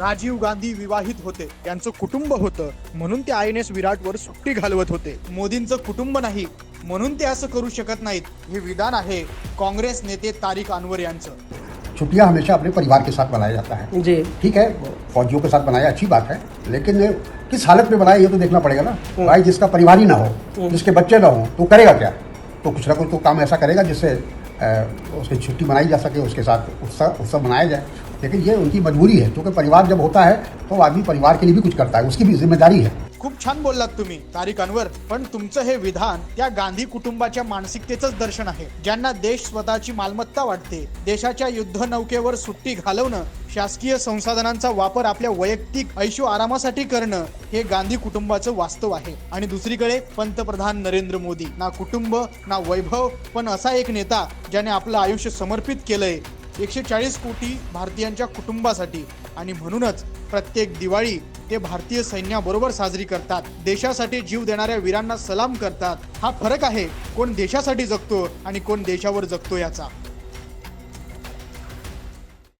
राजीव गांधी विवाहित होते. त्यांचं कुटुंब होतं. म्हणून ते आय एन एस विराटवर सुट्टी घालवत होते. मोदींचं कुटुंब नाही. म्हणून ते असं करू शकत नाहीत. हे विधान आहे काँग्रेस नेते तारिक अनवर यांचं. छुट्टियां हमेशा अपने परिवार के साथ मनाया जाता है। जी। ठीक है फौजियों के साथ बनाया अच्छी बात है। लेकिन किस हालत में बनाया ये तो देखना पड़ेगा ना। भाई जिसका परिवार ही ना हो जिसके बच्चे ना हो तो करेगा क्या? तो कुछ ना कुछ तो काम ऐसा करेगा जिससे उसकी छुट्टी मनाई जा सके उसके साथ उत्सव उत्सव मनाया जाए। लेकिन ये उनकी मजबूरी है क्योंकि परिवार जब होता है तो आदमी परिवार के लिए भी कुछ करता है उसकी भी जिम्मेदारी है। खूप छान बोललात तुम्ही तारिक अनवर. पण तुमचं हे विधान त्या गांधी कुटुंबाच्या मानसिकतेच दर्शन आहे ज्यांना देश स्वतःची मालमत्ता वाटते. देशाच्या युद्ध नौकेवर सुट्टी घालवणं शासकीय संसाधनांचा वापर आपल्या वैयक्तिक ऐशो आरामासाठी करणं हे गांधी कुटुंबाचं वास्तव आहे. आणि दुसरीकडे पंतप्रधान नरेंद्र मोदी. ना कुटुंब ना वैभव पण असा एक नेता ज्याने आपलं आयुष्य समर्पित केलंय एकशे चाळीस कोटी भारतीयांच्या कुटुंबासाठी. आणि म्हणूनच प्रत्येक दिवाळी ते भारतीय सैन्याबरोबर साजरी करतात. देशासाठी जीव देणाऱ्या वीरांना सलाम करतात. हा फरक आहे कोण देशासाठी जगतो आणि कोण देशावर जगतो याचा.